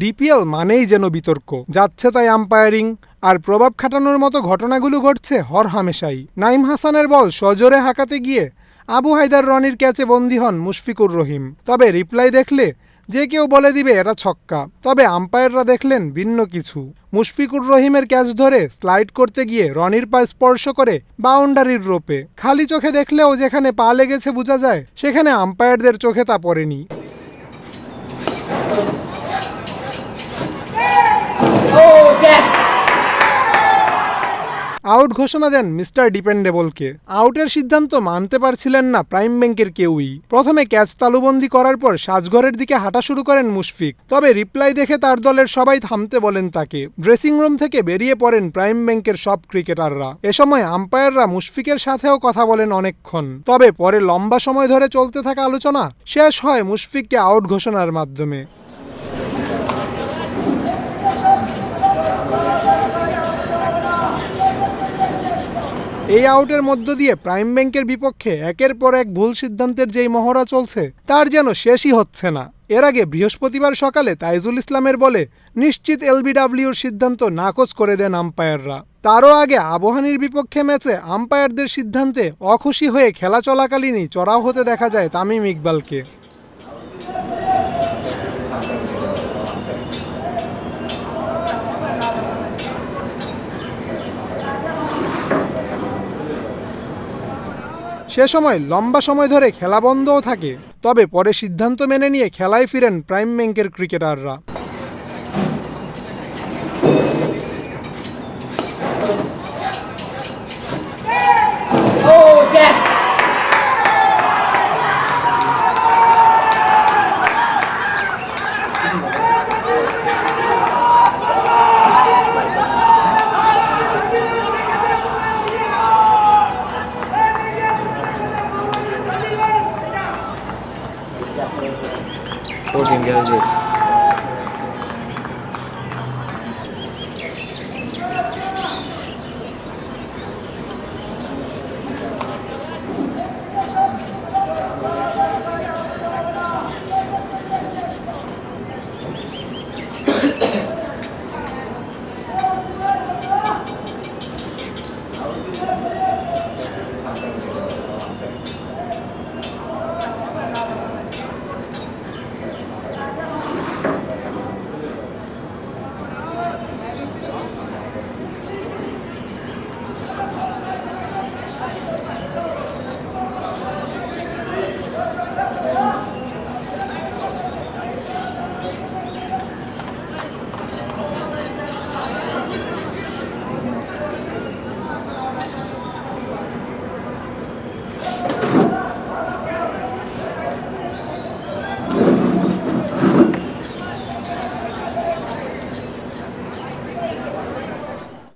DPL মানেই যেন বিতর্ক। যাচ্ছে তাই আম্পায়ারিং আর প্রভাব খাটানোর মতো ঘটনাগুলো ঘটছে হর হামেশাই। নাইম হাসানের বল সজোরে হাঁকাতে গিয়ে আবু হায়দার রনির ক্যাচে বন্দী হন মুশফিকুর রহিম। তবে রিপ্লাই দেখলে যে কেউ বলে দিবে এটা ছক্কা। তবে আম্পায়াররা দেখলেন ভিন্ন কিছু। মুশফিকুর রহিমের ক্যাচ ধরে স্লাইড করতে গিয়ে রনির পা স্পর্শ করে বাউন্ডারির রোপে। খালি চোখে দেখলেও যেখানে পা লেগেছে বোঝা যায়, সেখানে আম্পায়ারদের চোখে তা পড়েনি। আউট ঘোষণা দেন মিস্টার ডিপেন্ডেবলকে। আউটের সিদ্ধান্ত মানতে পারছিলেন না প্রাইম ব্যাংকের কেউই। প্রথমে ক্যাচ তালুবন্দি করার পর সাজঘরের দিকে হাঁটা শুরু করেন মুশফিক। তবে রিপ্লাই দেখে তার দলের সবাই থামতে বলেন তাকে। ড্রেসিং রুম থেকে বেরিয়ে পড়েন প্রাইম ব্যাংকের সব ক্রিকেটাররা। এ সময় আম্পায়াররা মুশফিকের সাথেও কথা বলেন অনেকক্ষণ। তবে পরে লম্বা সময় ধরে চলতে থাকা আলোচনা শেষ হয় মুশফিককে আউট ঘোষণার মাধ্যমে। এই আউটের মধ্য দিয়ে প্রাইম ব্যাংকের বিপক্ষে একের পর এক ভুল সিদ্ধান্তের যেই মহড়া চলছে, তার যেন শেষই হচ্ছে না। এর আগে বৃহস্পতিবার সকালে তাইজুল ইসলামের বলে নিশ্চিত এলবিডাব্লিউর সিদ্ধান্ত নাকচ করে দেন আম্পায়াররা। তারও আগে আবহানির বিপক্ষে ম্যাচে আম্পায়ারদের সিদ্ধান্তে অখুশি হয়ে খেলা চলাকালীনই চড়াও হতে দেখা যায় তামিম ইকবালকে। সে সময় লম্বা সময় ধরে খেলা বন্ধও থাকে। তবে পরে সিদ্ধান্ত মেনে নিয়ে খেলায় ফিরেন প্রাইম ব্যাংকের ক্রিকেটাররা। Mau.